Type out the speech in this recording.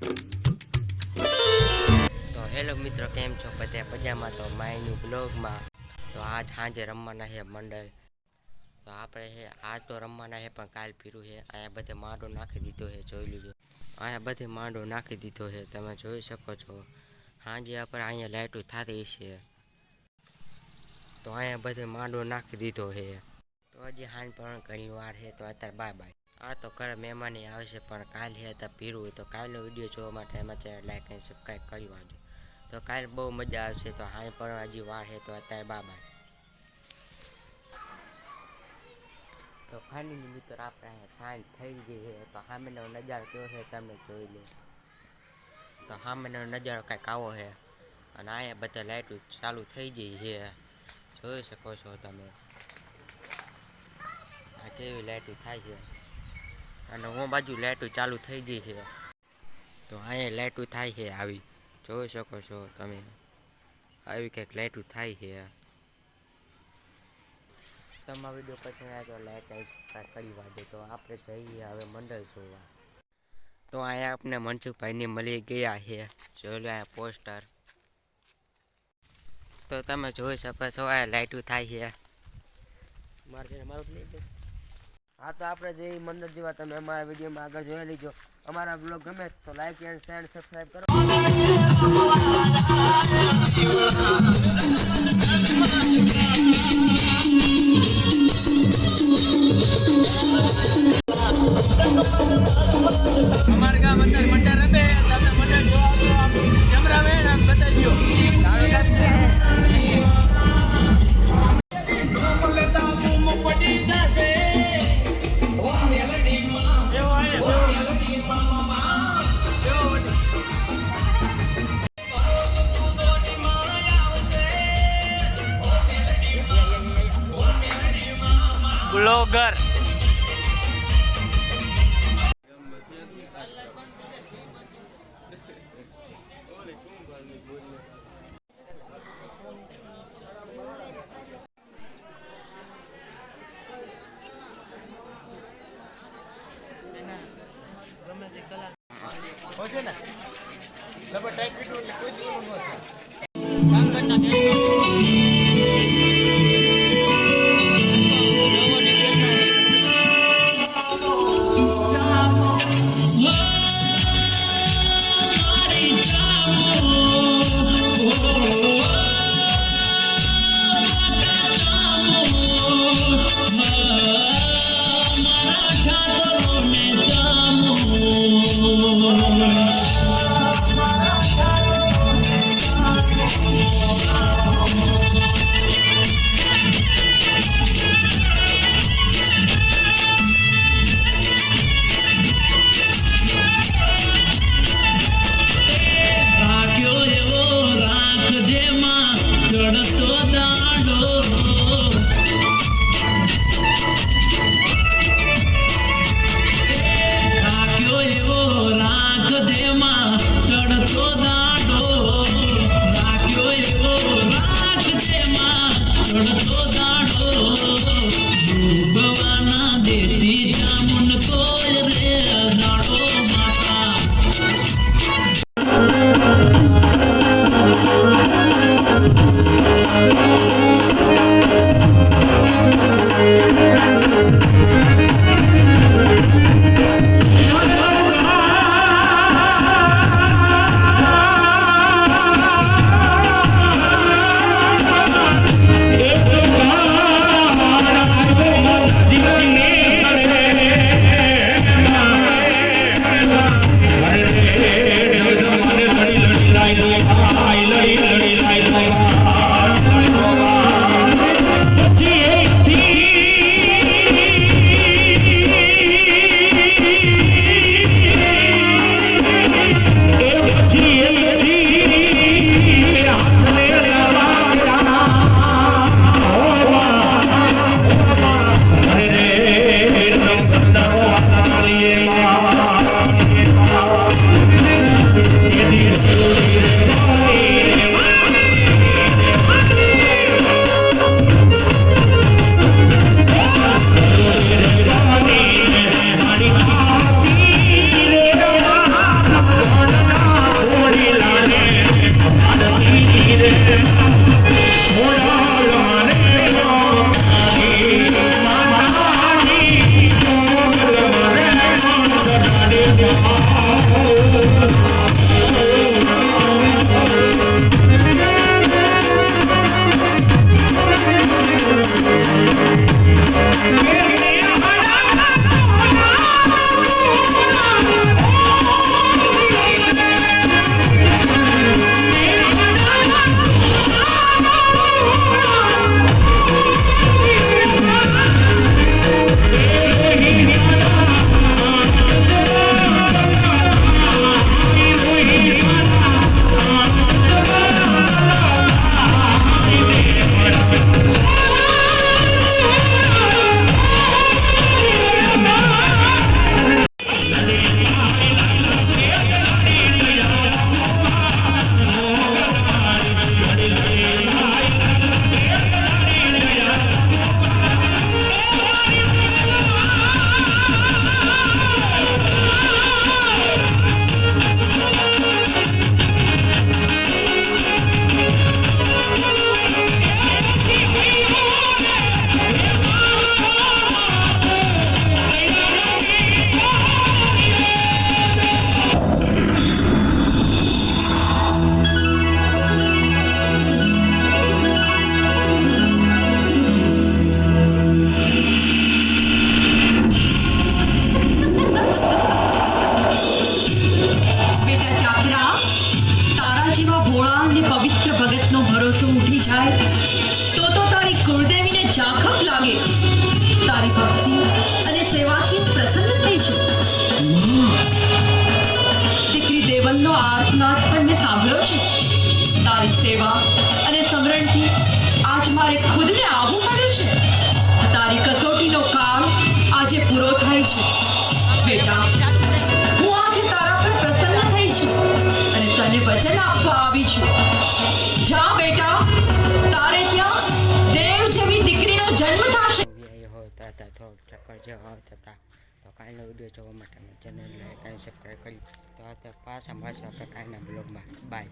તો હેલો મિત્રો, કેમ છો? બધા પજામાં તો માયની બ્લોગમાં તો આજ સાંજે રમવાના છે મંડળ. તો આપણે છે, આજ તો રમવાના છે, પણ કાલ ફીરું છે. અહીંયા બધે માંડો નાખી દીધો છે, જોઈ લીધો. અહીંયા બધે માંડો નાખી દીધો છે, તમે જોઈ શકો છો. સાંજે આપણે અહીંયા લાઇટો થતી છે. તો અહીંયા બધે માંડો નાખી દીધો છે. તો હજી સાંજ પણ ઘણી વાર છે, તો અત્યારે બાય બાય આ તો ઘરે મહેમાની આવશે, પણ કાલ હે તો પીરું હોય તો કાલનો વીડિયો જોવા માટે એમાં ચેનલ લાઈક અને સબસ્ક્રાઈબ કરી વાંચો તો કાલ બહુ મજા આવશે, તો હાઈ પણ હજી વાર છે તો અત્યારે બાય. તો ફાઇનલી મિત્રો આપણે સાંજ થઈ ગઈ છે તો સામેનો નજારો કેવો છે તમે જોઈ લો. તો સામેનો નજારો કાંઈક આવો છે અને અહીંયા બધા લાઇટો ચાલુ થઈ ગઈ છે જોઈ શકો છો તમે. આ કેવી લાઇટો થાય છે. અને હું બાજુ લાઇટો ચાલુ થઈ ગઈ છે. તો અહીંયા લાઇટું થાય છે આવી. જોઈ શકો છો તમે. આવી કંઈક લાઇટો થાય છે. તમારો વીડિયો પસંદ આવે તો અને સબસ્ક્રાઈબ કરી વાંચો તો આપણે જઈએ હવે મંડળ જોવા. તો અહીંયા આપણે મનસુખભાઈને મળી ગયા છે. જોઈ લો અહીંયા પોસ્ટર. તો તમે જોઈ શકો છો આ લાઇટો થાય છે. મારે મારું હા, તો આપણે જે મંડળ જેવા તમે અમારા વિડીયોમાં આગળ જોઈ લીજો અમારા બ્લોગ ગમે તો લાઈક એન્ડ શેર સબસ્ક્રાઈબ કરો. બ્લોગર છે ને? ડબલ ટાઈપ પીટું કોઈ જ ન થાય જેમાં ચડતો আগে। তারই આવતા હતા તો ચક્કર જે આવતા હતા તો કાલનો વીડિયો જોવા માટે અમે ચેનલને કાંઈ સબસ્ક્રાઈબ કરી તો આ તો પાછા મળશું આપણે કાલના બ્લોગમાં બાય